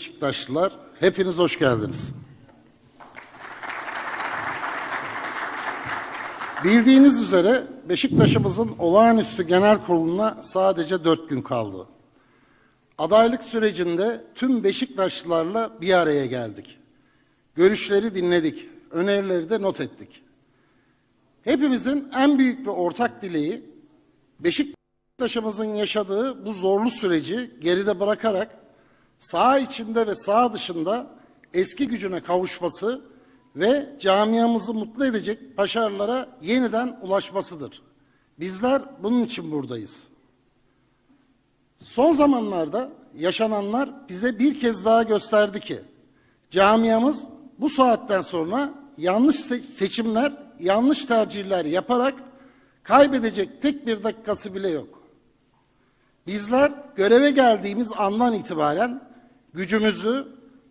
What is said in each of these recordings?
Beşiktaşlılar, hepiniz hoş geldiniz. Bildiğiniz üzere Beşiktaş'ımızın olağanüstü genel kuruluna sadece dört gün kaldı. Adaylık sürecinde tüm Beşiktaşlılarla bir araya geldik. Görüşleri dinledik, önerileri de not ettik. Hepimizin en büyük ve ortak dileği Beşiktaş'ımızın yaşadığı bu zorlu süreci geride bırakarak saha içinde ve saha dışında eski gücüne kavuşması ve camiamızı mutlu edecek başarılara yeniden ulaşmasıdır. Bizler bunun için buradayız. Son zamanlarda yaşananlar bize bir kez daha gösterdi ki camiamız bu saatten sonra yanlış se- seçimler, yanlış tercihler yaparak kaybedecek tek bir dakikası bile yok. Bizler göreve geldiğimiz andan itibaren gücümüzü,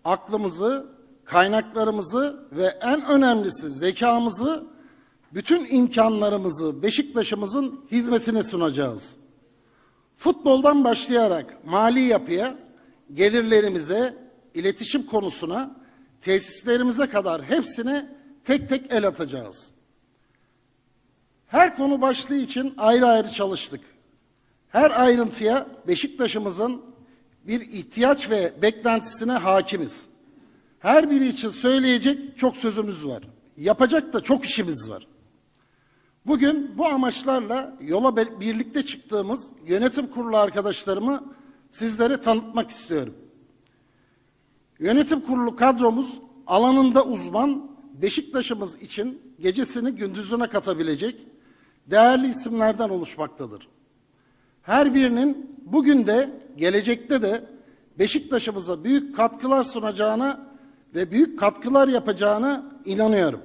aklımızı, kaynaklarımızı ve en önemlisi zekamızı, bütün imkanlarımızı Beşiktaş'ımızın hizmetine sunacağız. Futboldan başlayarak mali yapıya, gelirlerimize, iletişim konusuna, tesislerimize kadar hepsine tek tek el atacağız. Her konu başlığı için ayrı ayrı çalıştık. Her ayrıntıya Beşiktaş'ımızın bir ihtiyaç ve beklentisine hakimiz. Her biri için söyleyecek çok sözümüz var. Yapacak da çok işimiz var. Bugün bu amaçlarla yola birlikte çıktığımız yönetim kurulu arkadaşlarımı sizlere tanıtmak istiyorum. Yönetim kurulu kadromuz alanında uzman, Beşiktaş'ımız için gecesini gündüzüne katabilecek değerli isimlerden oluşmaktadır. Her birinin bugün de gelecekte de Beşiktaş'ımıza büyük katkılar sunacağına ve büyük katkılar yapacağına inanıyorum.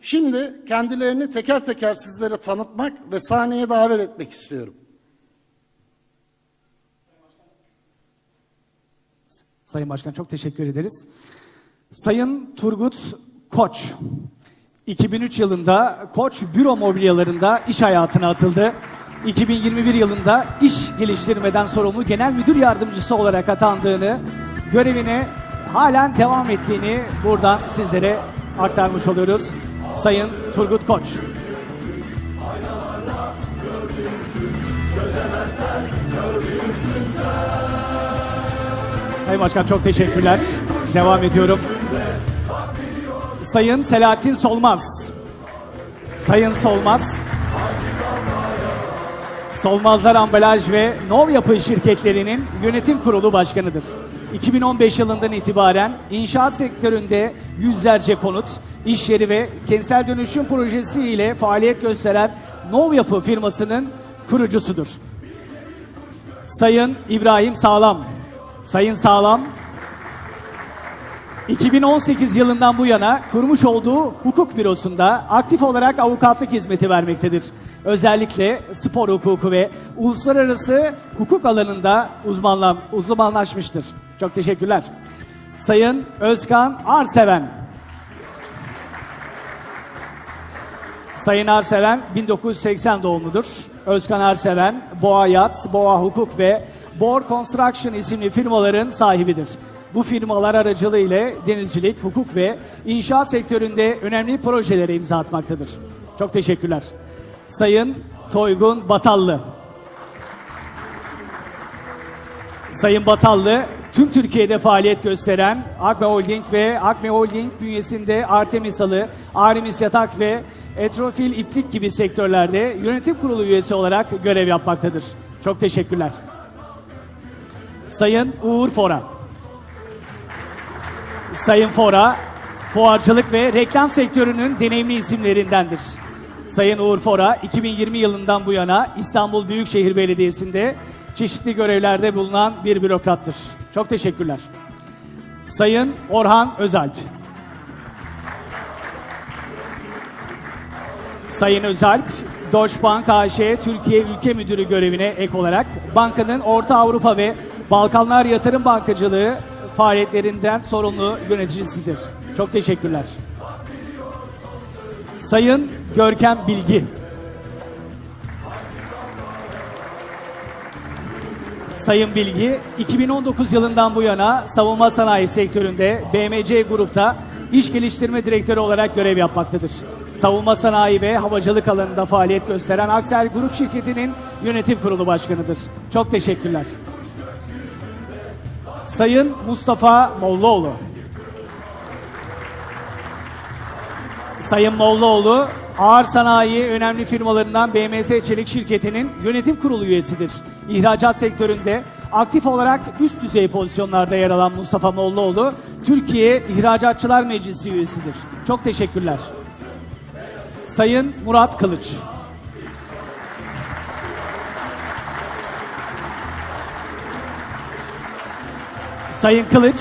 Şimdi kendilerini teker teker sizlere tanıtmak ve sahneye davet etmek istiyorum. Sayın Başkan çok teşekkür ederiz. Sayın Turgut Koç, 2003 yılında Koç Büro Mobilyalarında iş hayatına atıldı. 2021 yılında iş geliştirmeden sorumlu genel müdür yardımcısı olarak atandığını, görevine halen devam ettiğini buradan sizlere aktarmış oluyoruz. Sayın Turgut Koç. Sayın Başkan çok teşekkürler. Devam ediyorum. Sayın Selahattin Solmaz. Sayın Solmaz. Solmazlar Ambalaj ve Nov Yapı şirketlerinin yönetim kurulu başkanıdır. 2015 yılından itibaren inşaat sektöründe yüzlerce konut, iş yeri ve kentsel dönüşüm projesi ile faaliyet gösteren Nov Yapı firmasının kurucusudur. Sayın İbrahim Sağlam. Sayın Sağlam 2018 yılından bu yana kurmuş olduğu hukuk bürosunda aktif olarak avukatlık hizmeti vermektedir. Özellikle spor hukuku ve uluslararası hukuk alanında uzmanla, uzmanlaşmıştır. Çok teşekkürler. Sayın Özkan Arseven. Sayın Arseven 1980 doğumludur. Özkan Arseven, Boğa Yat, Boğa Hukuk ve Bor Construction isimli firmaların sahibidir. Bu firmalar aracılığıyla denizcilik, hukuk ve inşaat sektöründe önemli projelere imza atmaktadır. Çok teşekkürler. Sayın Toygun Batallı. Sayın Batallı, tüm Türkiye'de faaliyet gösteren Akme Holding ve Akme Holding bünyesinde Artemis Halı, Arimis Yatak ve Etrofil İplik gibi sektörlerde yönetim kurulu üyesi olarak görev yapmaktadır. Çok teşekkürler. Sayın Uğur Fora. Sayın Fora, fuarcılık ve reklam sektörünün deneyimli isimlerindendir. Sayın Uğur Fora, 2020 yılından bu yana İstanbul Büyükşehir Belediyesi'nde çeşitli görevlerde bulunan bir bürokrattır. Çok teşekkürler. Sayın Orhan Özalp. Sayın Özalp, Deutsche Bank AŞ Türkiye Ülke Müdürü görevine ek olarak bankanın Orta Avrupa ve Balkanlar Yatırım Bankacılığı faaliyetlerinden sorumlu yöneticisidir. Çok teşekkürler. Sayın Görkem Bilgi. Sayın Bilgi, 2019 yılından bu yana savunma sanayi sektöründe BMC Grup'ta iş geliştirme direktörü olarak görev yapmaktadır. Savunma sanayi ve havacılık alanında faaliyet gösteren Aksel Grup şirketinin yönetim kurulu başkanıdır. Çok teşekkürler. Sayın Mustafa Mollaoğlu. Sayın Mollaoğlu, ağır sanayi önemli firmalarından BMS Çelik Şirketi'nin yönetim kurulu üyesidir. İhracat sektöründe aktif olarak üst düzey pozisyonlarda yer alan Mustafa Mollaoğlu, Türkiye İhracatçılar Meclisi üyesidir. Çok teşekkürler. Sayın Murat Kılıç. Sayın Kılıç,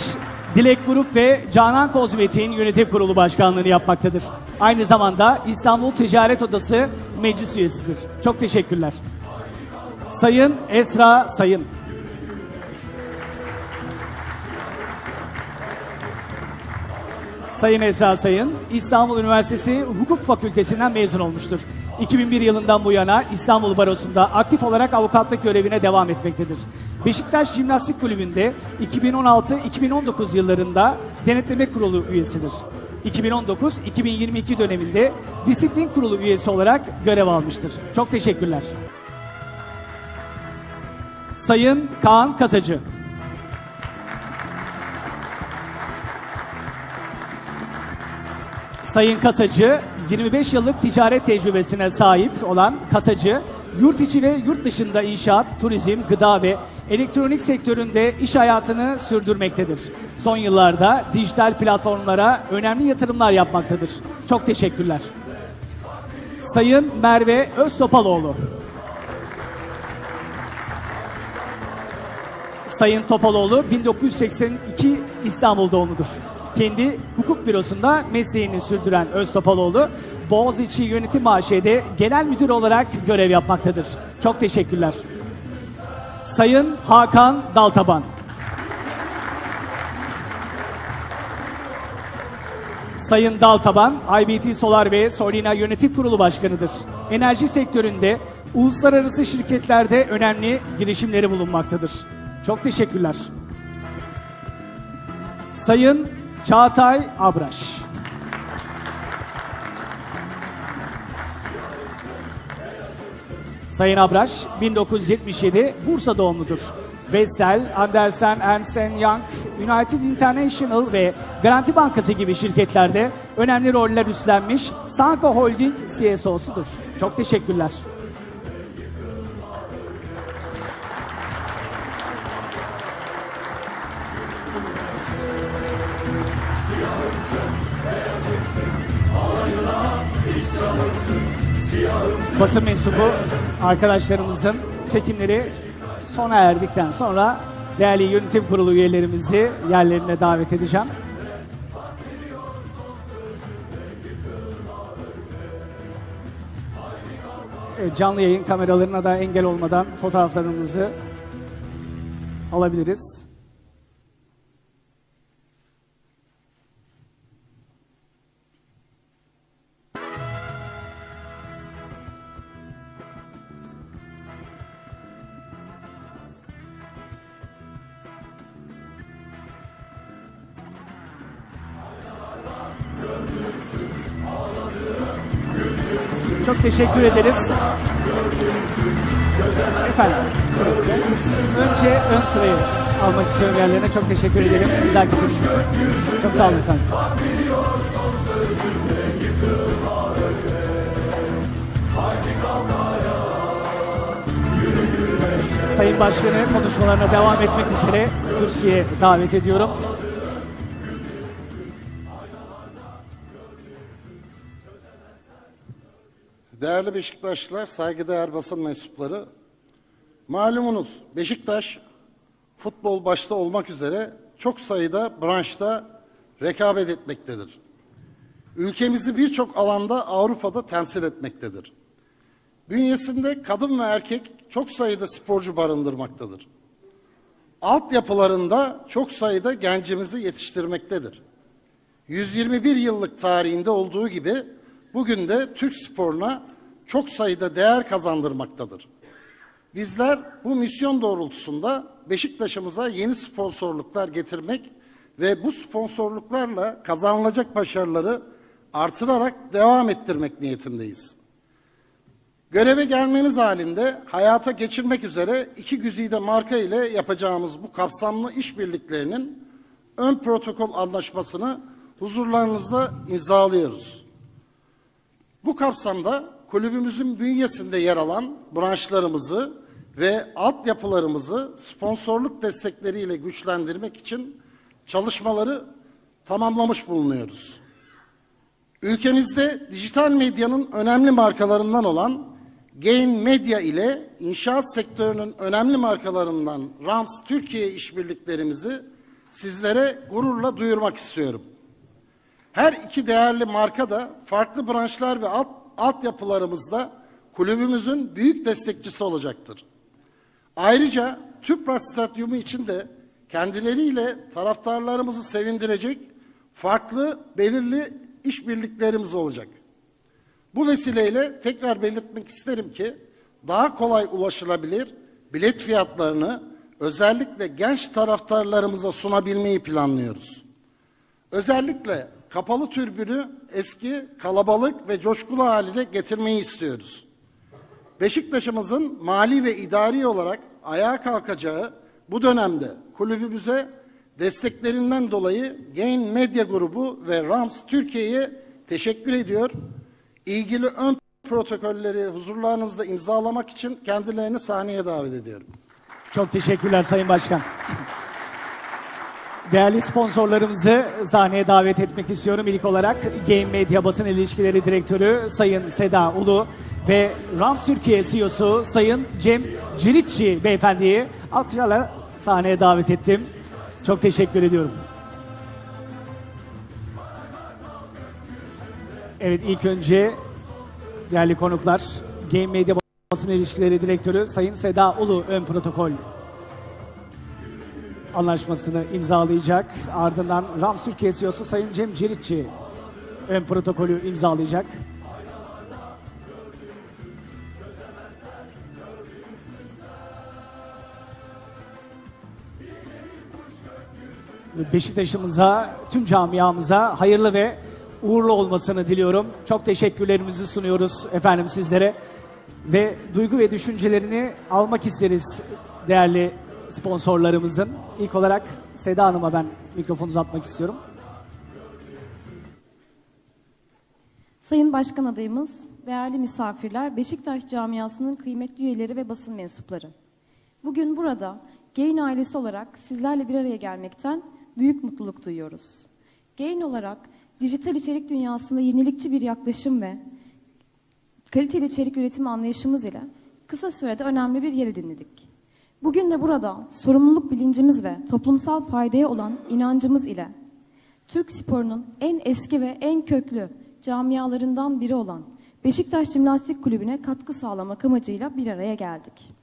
Dilek Grup ve Canan Kozmetik'in yönetim kurulu başkanlığını yapmaktadır. Aynı zamanda İstanbul Ticaret Odası meclis üyesidir. Çok teşekkürler. Sayın Esra Sayın. Sayın Esra Sayın, İstanbul Üniversitesi Hukuk Fakültesinden mezun olmuştur. 2001 yılından bu yana İstanbul Barosu'nda aktif olarak avukatlık görevine devam etmektedir. Beşiktaş Jimnastik Kulübü'nde 2016-2019 yıllarında denetleme kurulu üyesidir. 2019-2022 döneminde disiplin kurulu üyesi olarak görev almıştır. Çok teşekkürler. Sayın Kaan Kasacı. Sayın Kasacı, 25 yıllık ticaret tecrübesine sahip olan Kasacı, yurt içi ve yurt dışında inşaat, turizm, gıda ve elektronik sektöründe iş hayatını sürdürmektedir. Son yıllarda dijital platformlara önemli yatırımlar yapmaktadır. Çok teşekkürler. Sayın Merve Öztopaloğlu. Sayın Topaloğlu 1982 İstanbul doğumludur. Kendi hukuk bürosunda mesleğini sürdüren Öztopaloğlu, Boğaziçi Yönetim AŞ'de genel müdür olarak görev yapmaktadır. Çok teşekkürler. Sayın Hakan Daltaban. Sayın Daltaban, IBT Solar ve Solina Yönetim Kurulu Başkanıdır. Enerji sektöründe uluslararası şirketlerde önemli girişimleri bulunmaktadır. Çok teşekkürler. Sayın Çağatay Abraş. Sayın Abraş 1977 Bursa doğumludur. Vestel, Andersen, Ernst Young, United International ve Garanti Bankası gibi şirketlerde önemli roller üstlenmiş Sanko Holding CSO'sudur. Çok teşekkürler. Basın mensubu arkadaşlarımızın çekimleri sona erdikten sonra değerli yönetim kurulu üyelerimizi yerlerine davet edeceğim. Canlı yayın kameralarına da engel olmadan fotoğraflarımızı alabiliriz. Çok teşekkür ederiz. Efendim. Önce ön sırayı almak istiyorum yerlerine. Çok teşekkür ederim. Güzel için. Çok sağ olun efendim. Sayın Başkanı konuşmalarına devam etmek üzere kürsüye davet ediyorum. Değerli Beşiktaşlılar, saygıdeğer basın mensupları, malumunuz Beşiktaş futbol başta olmak üzere çok sayıda branşta rekabet etmektedir. Ülkemizi birçok alanda Avrupa'da temsil etmektedir. Bünyesinde kadın ve erkek çok sayıda sporcu barındırmaktadır. Altyapılarında çok sayıda gencimizi yetiştirmektedir. 121 yıllık tarihinde olduğu gibi bugün de Türk sporuna çok sayıda değer kazandırmaktadır. Bizler bu misyon doğrultusunda Beşiktaş'ımıza yeni sponsorluklar getirmek ve bu sponsorluklarla kazanılacak başarıları artırarak devam ettirmek niyetindeyiz. Göreve gelmemiz halinde hayata geçirmek üzere iki güzide marka ile yapacağımız bu kapsamlı işbirliklerinin ön protokol anlaşmasını huzurlarınızda imzalıyoruz. Bu kapsamda kulübümüzün bünyesinde yer alan branşlarımızı ve altyapılarımızı sponsorluk destekleriyle güçlendirmek için çalışmaları tamamlamış bulunuyoruz. Ülkemizde dijital medyanın önemli markalarından olan Gain Media ile inşaat sektörünün önemli markalarından Rams Türkiye işbirliklerimizi sizlere gururla duyurmak istiyorum. Her iki değerli marka da farklı branşlar ve alt, altyapılarımızda kulübümüzün büyük destekçisi olacaktır. Ayrıca Tüpraş Stadyumu için de kendileriyle taraftarlarımızı sevindirecek farklı belirli işbirliklerimiz olacak. Bu vesileyle tekrar belirtmek isterim ki daha kolay ulaşılabilir bilet fiyatlarını özellikle genç taraftarlarımıza sunabilmeyi planlıyoruz. Özellikle kapalı türbünü eski kalabalık ve coşkulu haline getirmeyi istiyoruz. Beşiktaş'ımızın mali ve idari olarak ayağa kalkacağı bu dönemde kulübümüze desteklerinden dolayı Gain Medya Grubu ve Rams Türkiye'ye teşekkür ediyor. İlgili ön protokolleri huzurlarınızda imzalamak için kendilerini sahneye davet ediyorum. Çok teşekkürler Sayın Başkan. Değerli sponsorlarımızı sahneye davet etmek istiyorum. İlk olarak Game Media Basın İlişkileri Direktörü Sayın Seda Ulu ve Rams Türkiye CEO'su Sayın Cem Ciritçi Beyefendiyi alkışlarla sahneye davet ettim. Çok teşekkür ediyorum. Evet ilk önce değerli konuklar Game Media Basın İlişkileri Direktörü Sayın Seda Ulu ön protokol anlaşmasını imzalayacak. Ardından Rams Türkiye CEO'su Sayın Cem Ciritçi ön protokolü imzalayacak. Beşiktaş'ımıza, tüm camiamıza hayırlı ve uğurlu olmasını diliyorum. Çok teşekkürlerimizi sunuyoruz efendim sizlere. Ve duygu ve düşüncelerini almak isteriz değerli sponsorlarımızın. İlk olarak Seda Hanım'a ben mikrofonu uzatmak istiyorum. Sayın Başkan adayımız, değerli misafirler, Beşiktaş camiasının kıymetli üyeleri ve basın mensupları. Bugün burada Gain ailesi olarak sizlerle bir araya gelmekten büyük mutluluk duyuyoruz. Gain olarak dijital içerik dünyasında yenilikçi bir yaklaşım ve kaliteli içerik üretimi anlayışımız ile kısa sürede önemli bir yer edindik. Bugün de burada sorumluluk bilincimiz ve toplumsal faydaya olan inancımız ile Türk sporunun en eski ve en köklü camialarından biri olan Beşiktaş Jimnastik Kulübü'ne katkı sağlamak amacıyla bir araya geldik.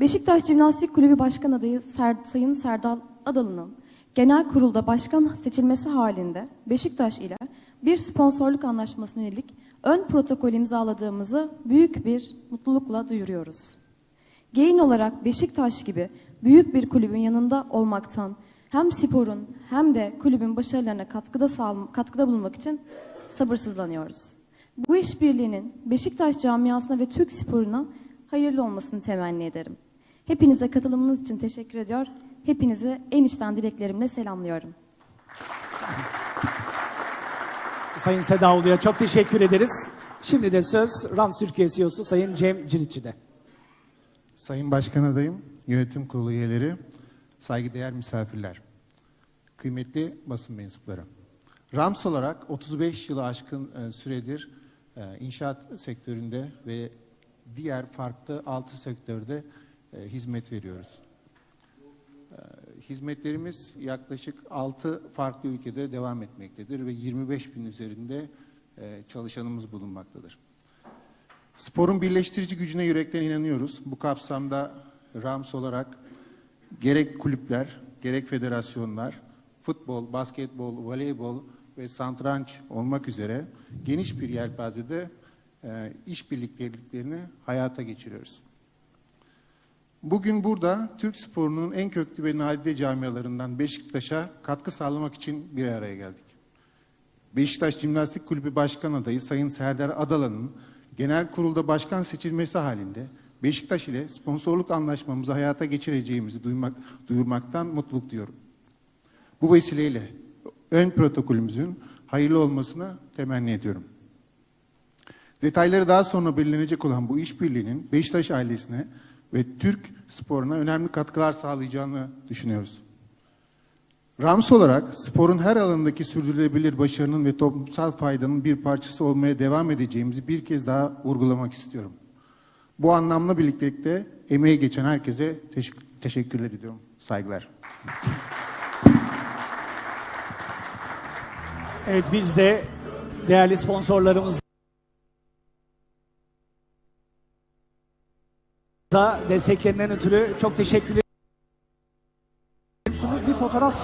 Beşiktaş Jimnastik Kulübü Başkan adayı Ser- Sayın Serdal Adalı'nın genel kurulda başkan seçilmesi halinde Beşiktaş ile bir sponsorluk anlaşmasına yönelik ön protokol imzaladığımızı büyük bir mutlulukla duyuruyoruz. Gain olarak Beşiktaş gibi büyük bir kulübün yanında olmaktan hem sporun hem de kulübün başarılarına katkıda sağ, katkıda bulunmak için sabırsızlanıyoruz. Bu işbirliğinin Beşiktaş camiasına ve Türk sporuna hayırlı olmasını temenni ederim. Hepinize katılımınız için teşekkür ediyor. Hepinizi en içten dileklerimle selamlıyorum. Sayın Seda Ulu'ya çok teşekkür ederiz. Şimdi de söz Rams Türkiye CEO'su Sayın Cem Ciritçi'de. Sayın Başkan Adayım, Yönetim Kurulu üyeleri, saygıdeğer misafirler, kıymetli basın mensupları. Rams olarak 35 yılı aşkın e, süredir e, inşaat sektöründe ve diğer farklı altı sektörde e, hizmet veriyoruz. Hizmetlerimiz yaklaşık 6 farklı ülkede devam etmektedir ve 25 bin üzerinde çalışanımız bulunmaktadır. Sporun birleştirici gücüne yürekten inanıyoruz. Bu kapsamda Rams olarak gerek kulüpler, gerek federasyonlar, futbol, basketbol, voleybol ve santranç olmak üzere geniş bir yelpazede e, iş birlikteliklerini hayata geçiriyoruz. Bugün burada Türk sporunun en köklü ve nadide camialarından Beşiktaş'a katkı sağlamak için bir araya geldik. Beşiktaş Jimnastik Kulübü Başkan Adayı Sayın Serdar Adalan'ın genel kurulda başkan seçilmesi halinde Beşiktaş ile sponsorluk anlaşmamızı hayata geçireceğimizi duymak, duyurmaktan mutluluk duyuyorum. Bu vesileyle ön protokolümüzün hayırlı olmasını temenni ediyorum. Detayları daha sonra belirlenecek olan bu işbirliğinin Beşiktaş ailesine ve Türk sporuna önemli katkılar sağlayacağını düşünüyoruz. Rams olarak sporun her alanındaki sürdürülebilir başarının ve toplumsal faydanın bir parçası olmaya devam edeceğimizi bir kez daha vurgulamak istiyorum. Bu anlamla birliktelikte emeği geçen herkese teşekkür, teşekkürler ediyorum. Saygılar. Evet biz de değerli sponsorlarımız da desteklerinden ötürü çok teşekkür ederim. Fotoğraf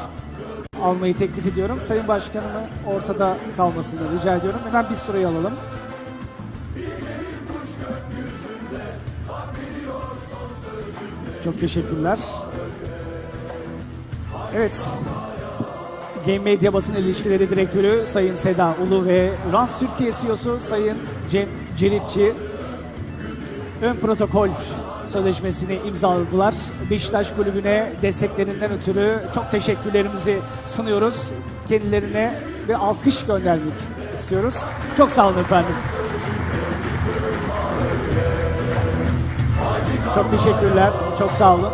almayı teklif ediyorum. Sayın Başkanımı ortada kalmasını rica ediyorum. Hemen bir sırayı alalım. Çok teşekkürler. Evet, Game Media Basın İlişkileri Direktörü Sayın Seda Ulu ve Rams Türkiye CEO'su Sayın Cem Ciritçi ön protokol sözleşmesini imzaladılar. Beşiktaş Kulübü'ne desteklerinden ötürü çok teşekkürlerimizi sunuyoruz. Kendilerine bir alkış göndermek istiyoruz. Çok sağ olun efendim. Çok teşekkürler. Çok sağ olun.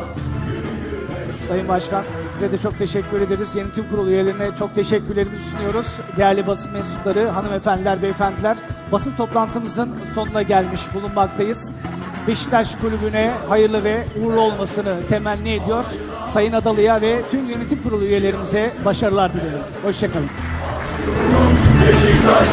Sayın Başkan size de çok teşekkür ederiz. Yönetim kurulu üyelerine çok teşekkürlerimizi sunuyoruz. Değerli basın mensupları, hanımefendiler, beyefendiler basın toplantımızın sonuna gelmiş bulunmaktayız. Beşiktaş Kulübü'ne hayırlı ve uğurlu olmasını temenni ediyor. Sayın Adalı'ya ve tüm yönetim kurulu üyelerimize başarılar dilerim. Hoşçakalın. Beşiktaş